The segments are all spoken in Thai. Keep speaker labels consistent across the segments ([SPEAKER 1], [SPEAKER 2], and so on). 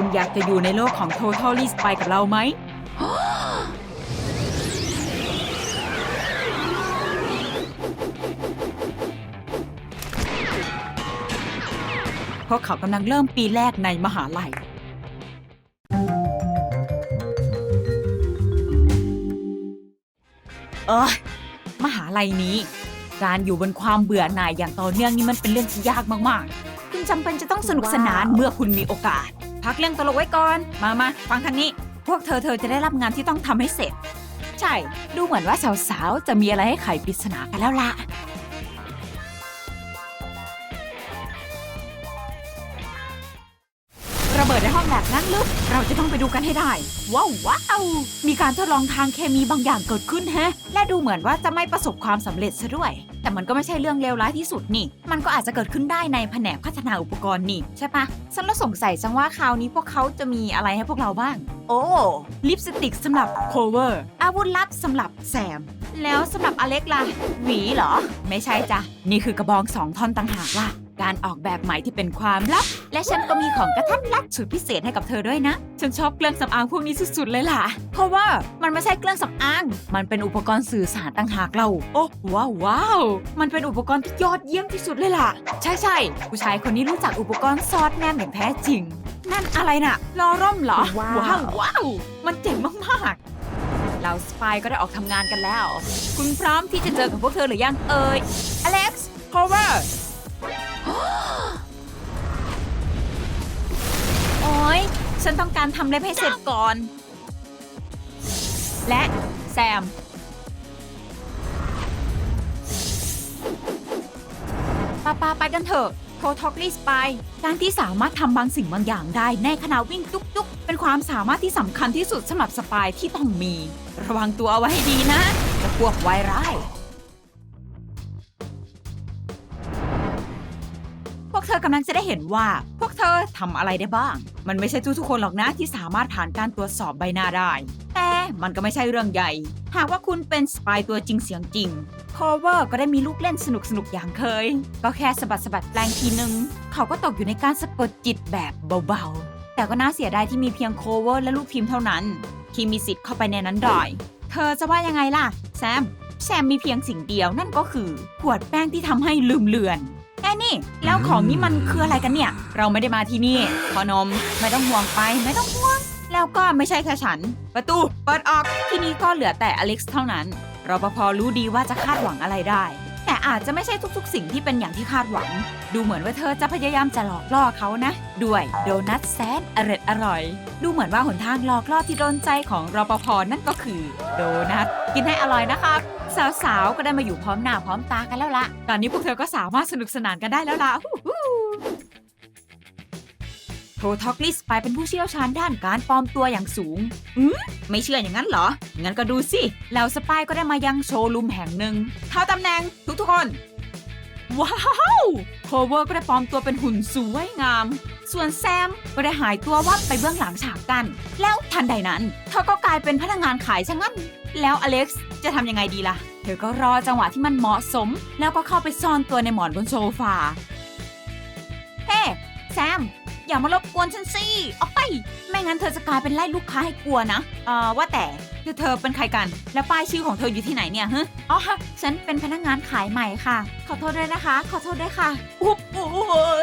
[SPEAKER 1] คุณอยากจะอยู่ในโลกของ Totally Spy กับเราไหมเพราะเขากำลังเริ่มปีแรกในมหาลัย เอยมหาลัยนี้ การอยู่บนความเบื่อหน่ายอย่างต่อเนื่องนี่มันเป็นเรื่องที่ยากมากๆ คุณจำเป็นจะต้องสนุกสนานเมื่อคุณมีโอกาส พักเรื่องตลกไว้ก่อน มามาฟังทางนี้ พวกเธอเธอจะได้รับงานที่ต้องทำให้เสร็จ ใช่ ดูเหมือนว่าสาวๆ จะมีอะไรให้ไขปริศนากันแล้วล่ะ ระเบิดในห้องแลบนั้นลึก เราจะต้องไปดูกันให้ได้ ว้าวว้าวมีการทดลองทางเคมีบางอย่างเกิดขึ้นแฮะ และดูเหมือนว่าจะไม่ประสบความสำเร็จซะด้วย แต่มันก็ไม่ใช่เรื่องเลวร้ายที่สุดนี่ มันก็อาจจะเกิดขึ้นได้ในแผนกพัฒนาอุปกรณ์นี่ใช่ปะฉันละสงสัยจังว่าคราวนี้พวกเขาจะมีอะไรให้พวกเราบ้าง โอ้ลิปสติกสำหรับโคเวอร์อาวุธลับสำหรับแซม แล้วสำหรับอเล็กล่ะหวีเหรอ ไม่ใช่จ้ะนี่คือกระบองสองท่อนต่างหากล่ะ การออกแบบใหม่ที่เป็นความลับ และฉันก็มีของกระทัดรัดสุดพิเศษให้กับเธอด้วยนะ ฉันชอบเครื่องสำอางพวกนี้สุดๆเลยล่ะ เพราะว่ามันไม่ใช่เครื่องสำอาง มันเป็นอุปกรณ์สื่อสารต่างหากเรา โอ้ว้าวว้าวมันเป็นอุปกรณ์ที่ยอดเยี่ยมที่สุดเลยล่ะ ใช่ใช่ๆผู้ชายคนนี้รู้จักอุปกรณ์ซอสแนมอย่างแท้จริง นั่นอะไรน่ะลอร่มเหรอ
[SPEAKER 2] ว้าว
[SPEAKER 1] ว้าวว้าวมันเจ๋งมากๆเราสปายก็ได้ออกทำงานกันแล้ว คุณพร้อมที่จะเจอกับพวกเธอหรือยังเอ่ยอเล็กซ์ โคเวอร์ ฉันต้องการทำเล็บให้เสร็จก่อน และแซม ปาปาไปกันเถอะโ o ทอกลิสไป การที่สามารถทำบางสิ่งบางอย่างได้ในขณะวิ่งจุกๆเป็นความสามารถที่สำคัญที่สุดสำหรับสปายที่ต้องมี ระวังตัวเอาไว้ให้ดีนะ จะพวกไวร้าย กำลังจะได้เห็นว่า พวกเธอทำอะไรได้บ้าง มันไม่ใช่ทุกๆคนหรอกนะที่สามารถผ่านการตรวจสอบใบหน้าได้ แต่มันก็ไม่ใช่เรื่องใหญ่ หากว่าคุณเป็นสปายตัวจริงเสียงจริงโคเวอร์ก็ได้มีลูกเล่นสนุกๆอย่างเคย ก็แค่สะบัดสะบัดแปลงทีนึง เขาก็ตกอยู่ในการสะกดจิตแบบเบาๆ แต่ก็น่าเสียดายที่มีเพียงโคเวอร์และลูกทีมพ์เท่านั้น ที่มีสิทธิ์เข้าไปในนั้นได้เธอจะว่ายังไงล่ะ แซม แซมมีเพียงสิ่งเดียวนั่นก็คือ ขวดแป้งที่ทำให้ลืมเลือน แค่นี่แล้วของนี้มันคืออะไรกันเนี่ย เราไม่ได้มาที่นี่พอนมไม่ต้องห่วงไปไม่ต้องห่วง แล้วก็ไม่ใช่แค่ฉัน ประตูเปิดออกที่นี้ก็เหลือแต่อเล็กซ์เท่านั้นรปภรู้ดีว่าจะคาดหวังอะไรได้แต่ อาจจะไม่ใช่ทุกๆ สิ่งที่เป็นอย่างที่คาดหวัง ดูเหมือนว่าเธอจะพยายามจะหลอกล่อเขานะ ด้วยโดนัทแซนอร่อยอร่อย ดูเหมือนว่าหนทางหลอกล่อที่โดนใจของรปภนั่นก็คือ โดนัทกินให้อร่อยนะครับสาวๆก็ได้มาอยู่พร้อมหน้าพร้อมตากันแล้วละตอนนี้พวกเธอก็สามารถสนุกสนานกันได้แล้วล่ะ ททอกลิสไปเป็นผู้เชี่ยวชาญด้านการปลอมตัวอย่างสูง อืมไม่เชื่ออย่างนั้นเหรอ งั้นก็ดูสิแล้วสปายก็ได้มายังโชว์รูมแห่งหนึ่งเข้าตำแหน่งทุกๆคน ว้าวโคเวอร์ก็ได้ปลอมตัวเป็นหุ่นสวยงาม ส่วนแซมก็ได้หายตัววับไปเบื้องหลังฉากกัน แล้วทันใดนั้น เธอก็กลายเป็นพนักงานขายซะงั้น แล้วอเล็กซ์จะทำยังไงดีล่ะ เธอก็รอจังหวะที่มันเหมาะสม แล้วก็เข้าไปซ่อนตัวในหมอนบนโซฟา เฮ้ แซม อย่ามารบกวนฉันสิออกไป ไม่งั้นเธอจะกลายเป็นไล่ลูกค้าให้กลัวนะ เอ่อว่าแต่ เธอเธอเป็นใครกัน แล้วป้ายชื่อของเธออยู่ที่ไหนเนี่ยฮะอ๋อฮะฉันเป็นพนักงานขายใหม่ค่ะ ขอโทษด้วยนะคะ ขอโทษด้วยค่ะอุ๊บโอ้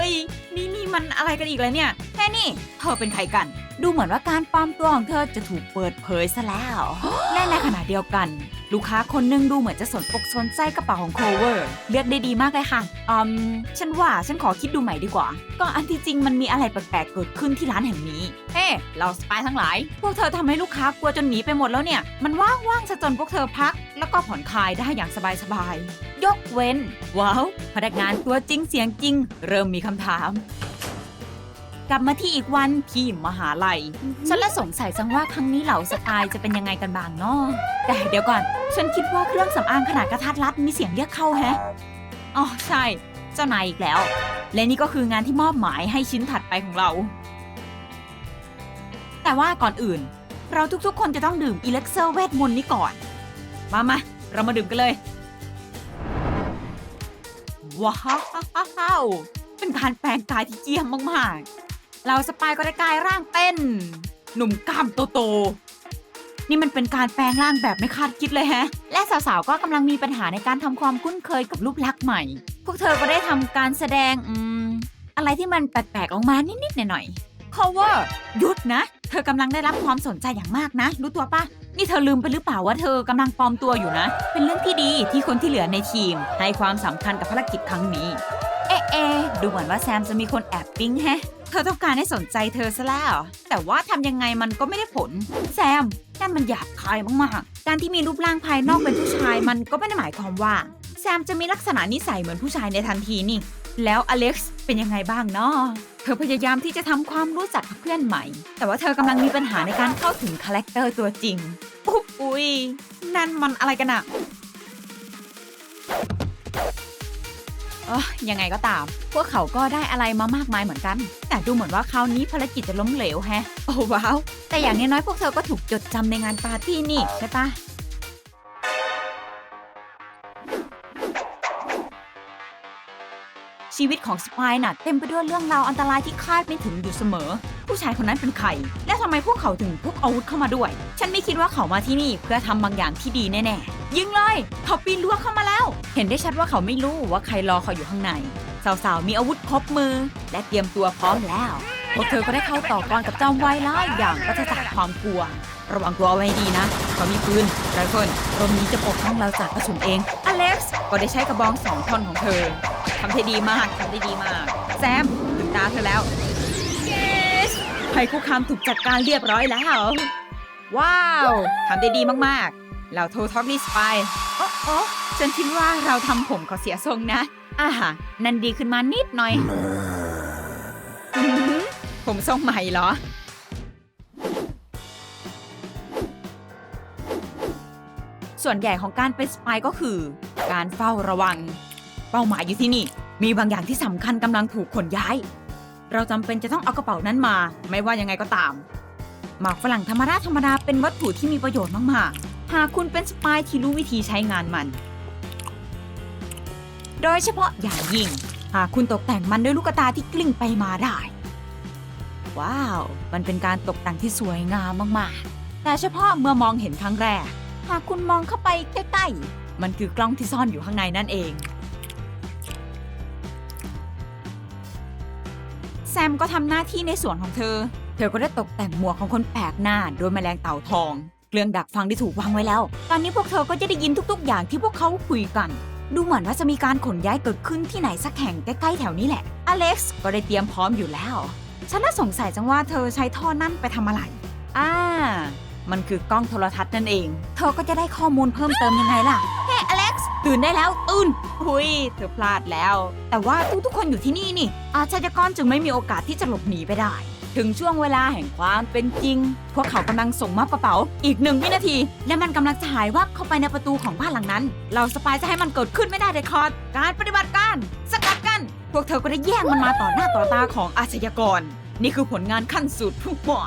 [SPEAKER 1] ยนี่นี่มันอะไรกันอีกแล้วเนี่ยแค่นี่เธอเป็นใครกัน ดูเหมือนว่าการปลอมตัวของเธอจะถูกเปิดเผยซะแล้วและในขณะเดียวกัน ลูกค้าคนหนึงดูเหมือนจะสนอกสนใจกระเป๋าของโคเวอร์เลือกได้ดีมากเลยค่ะอืมฉันว่าฉันขอคิดดูใหม่ดีกว่า ก็อันที่จริงมันมีอะไรแปลกๆเกิดขึ้นที่ร้านแห่งนี้เฮ้เราสปายทั้งหลาย พวกเธอทำให้ลูกค้ากลัวจนหนีไปหมดแล้วเนี่ยมันว่างๆซะจนพวกเธอพัก แล้วก็ผ่อนคลายได้อย่างสบายๆ ยกเว้น ว้าว พนักงานตัวจริงเสียงจริง เริ่มมีคำถาม กลับมาที่อีกวันที่มหาลัย ฉันละสงสัยจังว่าครั้งนี้เหล่าสปายจะเป็นยังไงกันบ้างเนาะแต่เดี๋ยวก่อน ฉันคิดว่าเครื่องสำอางขนาดกระทัดรัดมีเสียงเรียกเข้าแฮะอ๋อใช่ เจ้านายอีกแล้ว และนี่ก็คืองานที่มอบหมายให้ชิ้นถัดไปของเรา แต่ว่าก่อนอื่น เราทุกๆ คนจะต้องดื่มอีเล็กเซอร์เวทมนต์นี้ก่อน มามาเรามาดื่มกันเลย ว้าว เป็นการแปลงกายที่เยี่ยมมากเราสปายก็ได้กลายร่างเป็น หนุ่มกล้ามโตๆ นี่มันเป็นการแปลงร่างแบบไม่คาดคิดเลยแฮะ และสาวๆ ก็กำลังมีปัญหาในการทำความคุ้นเคยกับรูปลักษณ์ใหม่ พวกเธอก็ได้ทำการแสดง อืม อะไรที่มันแปลกๆ ออกมานิดๆ หน่อยๆ cover หยุดนะ ธอกำลังได้รับความสนใจอย่างมากนะ รู้ตัวปะนี่เธอลืมไปหรือเปล่าว่าเธอกำลังปลอมตัวอยู่นะ เป็นเรื่องที่ดีที่คนที่เหลือในทีม ให้ความสำคัญกับภารกิจครั้งนี้ เอ๊ะเอดูเหมือนว่าแซมจะมีคนแอบปิ๊งแฮะ เธอต้องการให้สนใจเธอซะแล้ว แต่ว่าทำยังไงมันก็ไม่ได้ผล แซมนั่นมันหยาบคายมากๆ การที่มีรูปร่างภายนอกเป็นผู้ชายมันก็ไม่ได้หมายความว่า แซมจะมีลักษณะนิสัยเหมือนผู้ชายในทันทีนี่ แล้วอเล็กซ์เป็นยังไงบ้างเนาะเธอพยายามที่จะทำความรู้จักกับเพื่อนใหม่ แต่ว่าเธอกำลังมีปัญหาในการเข้าถึงคาแรคเตอร์ตัวจริงอุ๊บอุ๊ยนั่นมันอะไรกันอะเออยังไงก็ตาม พวกเขาก็ได้อะไรมามากมายเหมือนกัน แต่ดูเหมือนว่าคราวนี้ภารกิจจะล้มเหลวแฮะ โอ้ว้าว แต่อย่างน้อยๆพวกเธอก็ถูกจดจำในงานปาร์ตี้นี่ใช่ปะ ชีวิตของสปายน่ะเต็มไปด้วยเรื่องราวอันตรายที่คาดไม่ถึงอยู่เสมอ ผู้ชายคนนั้นเป็นใคร และทำไมพวกเขาถึงพกอาวุธเข้ามาด้วย ฉันไม่คิดว่าเขามาที่นี่เพื่อทำบางอย่างที่ดีแน่ๆ ยิงเลย เขาปีนรั้วเข้ามาแล้ว เห็นได้ชัดว่าเขาไม่รู้ว่าใครรอเขาอยู่ข้างใน สาวๆ มีอาวุธครบมือ และเตรียมตัวพร้อมแล้ว พวกเธอก็ได้เข้าต่อกรกับจอมไวร้ายอย่างปราศจากความกลัว ระวังตัวเอาไว้ดีนะ เขามีปืนไรเฟิลรมนี้จะปกป้องเราจากกระสุนเอง อเล็กซ์ก็ได้ใช้กระบองสองท่อนของเธอ ทำได้ดีมากทำได้ดีมาก แซมถึงตาเธอแล้ว Yes ภัยคุกคามถูกจัดการเรียบร้อยแล้ว ว้าวทำได้ดีมากๆ เราโทรท็อกลิสไปโอ้โอ้ฉันคิดว่าเราทำผมเขาเสียทรงนะอ่าฮะนั่นดีขึ้นมานิดหน่อยอื้อหือผมทรงใหม่เหรอส่วนใหญ่ของการเป็นสปายก็คือ การเฝ้าระวัง เป้าหมายอยู่ที่นี่ มีบางอย่างที่สำคัญกำลังถูกขนย้าย เราจำเป็นจะต้องเอากระเป๋านั้นมา ไม่ว่ายังไงก็ตาม หมากฝรั่งธรรมดาธรรมดาเป็นวัตถุที่มีประโยชน์มากๆ หากคุณเป็นสปายที่รู้วิธีใช้งานมัน โดยเฉพาะอย่างยิ่ง หากคุณตกแต่งมันด้วยลูกตาที่กลิ้งไปมาได้ ว้าว มันเป็นการตกแต่งที่สวยงามมากๆ แต่เฉพาะเมื่อมองเห็นครั้งแรก หากคุณมองเข้าไปใกล้ๆ มันคือกล้องที่ซ่อนอยู่ข้างในนั่นเอง แซมก็ทำหน้าที่ในส่วนของเธอ เธอก็ได้ตกแต่งหมวกของคนแปลกหน้าโดยแมลงเต่าทอง เครื่องดักฟังที่ถูกวางไว้แล้ว ตอนนี้พวกเธอก็จะได้ยินทุกๆ อย่างที่พวกเขาคุยกัน ดูเหมือนว่าจะมีการขนย้ายเกิดขึ้นที่ไหนสักแห่งใกล้ๆแถวนี้แหละ อเล็กซ์ก็ได้เตรียมพร้อมอยู่แล้ว ฉันน่าสงสัยจังว่าเธอใช้ท่อนั่นไปทำอะไร อ่า มันคือกล้องโทรทัศน์นั่นเอง เธอก็จะได้ข้อมูลเพิ่มเติมยังไงล่ะ เฮ้อเล็กซ์ ตื่นได้แล้วตื่นหุยเธอพลาดแล้ว แต่ว่าทุกๆคนอยู่ที่นี่นี่ อาชญากรจึงไม่มีโอกาสที่จะหลบหนีไปได้ ถึงช่วงเวลาแห่งความเป็นจริง พวกเขากำลังส่งมอบกระเป๋า อีกหนึ่งวินาที และมันกำลังจะหายวับเข้าไปในประตูของบ้านหลังนั้น เราสปายจะให้มันเกิดขึ้นไม่ได้เด็ดขาดการปฏิบัติการสกัดกัน พวกเธอก็ได้แย่งมันมาต่อหน้าต่อตาของอาชญากร นี่คือผลงานขั้นสุดทุกหมอ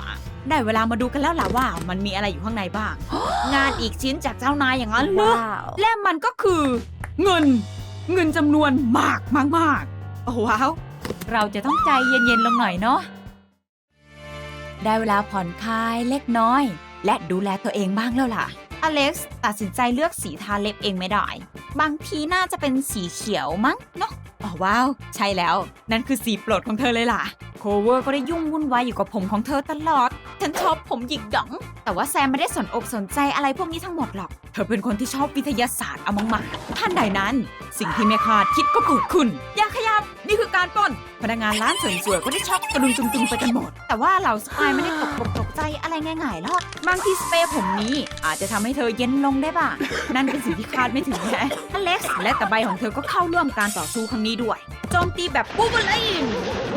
[SPEAKER 1] ได้เวลามาดูกันแล้วล่ะว่ามันมีอะไรอยู่ข้างในบ้าง งานอีกชิ้นจากเจ้านายอย่างนั้นเหรอและมันก็คือ เงิน เงินจำนวนมากมากมากๆโอ้ว้าว เราจะต้องใจเย็นๆลงหน่อยเนาะ ได้เวลาผ่อนคลายเล็กน้อย และดูแลตัวเองบ้างแล้วล่ะ อเล็กซ์ตัดสินใจเลือกสีทาเล็บเองไม่ได้ บางทีน่าจะเป็นสีเขียวมั้งเนาะ อ๋อว้าว ใช่แล้ว นั่นคือสีโปรดของเธอเลยล่ะโค เวอร์ก็ได้ยุ่งวุ่นวายอยู่กับผมของเธอตลอด ฉันชอบผมหยิกหยอง แต่ว่าแซมไม่ได้สนอกสนใจอะไรพวกนี้ทั้งหมดหรอก เธอเป็นคนที่ชอบวิทยาศาสตร์เอามากๆท่านใดนั้น สิ่งที่ไม่คาดคิดก็เกิดขึ้น อย่าขยับ นี่คือการปล้น พนักงานร้านเสริมสวยก็ได้ช็อกกระดุมจุงๆไปกันหมด แต่ว่าเหล่าสปายไม่ได้ตกอกตกใจอะไรง่ายๆหรอก บางทีสเปรย์ผมนี้อาจจะทำให้เธอเย็นลงได้บ้าง นั่นเป็นสิ่งที่คาดไม่ถึงแฮะอเล็กซ์และตะไบของเธอก็เข้าร่วมการต่อสู้ครั้งนี้ด้วย โจมตีแบบบูบูลีน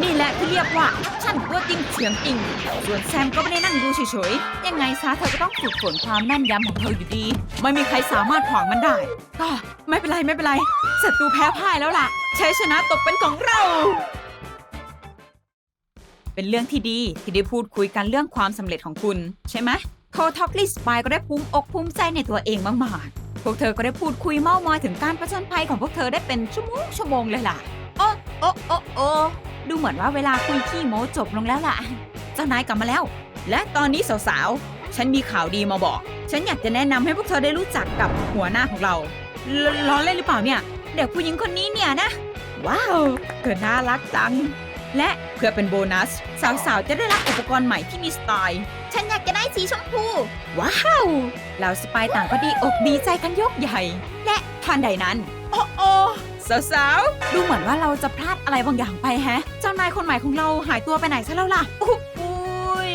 [SPEAKER 1] นี่แหละที่เรียกว่าฉันตัวจริงเฉียงจริง ส่วนแซมก็ไม่ได้นั่งดูเฉยๆ ยังไงซะเธอก็ต้องฝึกฝนความแม่นยำของเธออยู่ดี ไม่มีใครสามารถขวางมันได้ ก็ไม่เป็นไรไม่เป็นไรศัตรูแพ้พ่ายแล้วล่ะชัยชนะตกเป็นของเรา เป็นเรื่องที่ดีที่ได้พูดคุยกันเรื่องความสำเร็จของคุณ ใช่ไหมโททอกลิสปายก็ได้ภูมิอกภูมิใจในตัวเองมากๆพวกเธอก็ได้พูดคุยเม้ามอยถึงการประจนภัยของพวกเธอได้เป็นชั่วโมงชั่วโมงเลยล่ะโอ้โอ้โอ้โอ้ ดูเหมือนว่าเวลาคุยขี้โม้จบลงแล้วล่ะ เจ้านายกลับมาแล้ว และตอนนี้สาวๆ ฉันมีข่าวดีมาบอก ฉันอยากจะแนะนำให้พวกเธอได้รู้จักกับหัวหน้าของเราลล้อเล่นหรือเปล่าเนี่ย เด็กผู้หญิงคนนี้เนี่ยนะ ว้าวเธอน่ารักจัง และเพื่อเป็นโบนัส สาวๆ จะได้รับอุปกรณ์ใหม่ที่มีสไตล์ ฉันอยากจะได้สีชมพู ว้าวเหล่าสปายต่างก็ดีอกดีใจกันยกใหญ่ และทันใดนั้น โอ้โอ สาวๆดูเหมือนว่าเราจะพลาดอะไรบางอย่างไปแฮะ เจ้านายคนใหม่ของเราหายตัวไปไหนซะแล้วล่ะอุ๊ย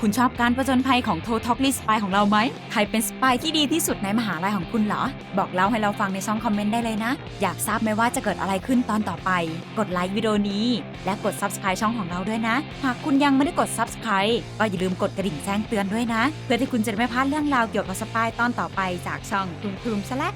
[SPEAKER 1] คุณชอบการประจนภัยของโทท็อกลิสปายของเราไหม ใครเป็นสปายที่ดีที่สุดในมหาลัยของคุณเหรอ บอกเล่าให้เราฟังในช่องคอมเมนต์ได้เลยนะ อยากทราบไหมว่าจะเกิดอะไรขึ้นตอนต่อไป กดไลค์วิดีโอนี้ และกด Subscribe ช่องของเราด้วยนะ หากคุณยังไม่ได้กด Subscribe ก็อย่าลืมกดกระดิ่งแจ้งเตือนด้วยนะ เพื่อที่คุณจะได้ไม่พลาดเรื่องราวเกี่ยวกับสปายตอนต่อไปจากช่องคลุมคลุมสแลก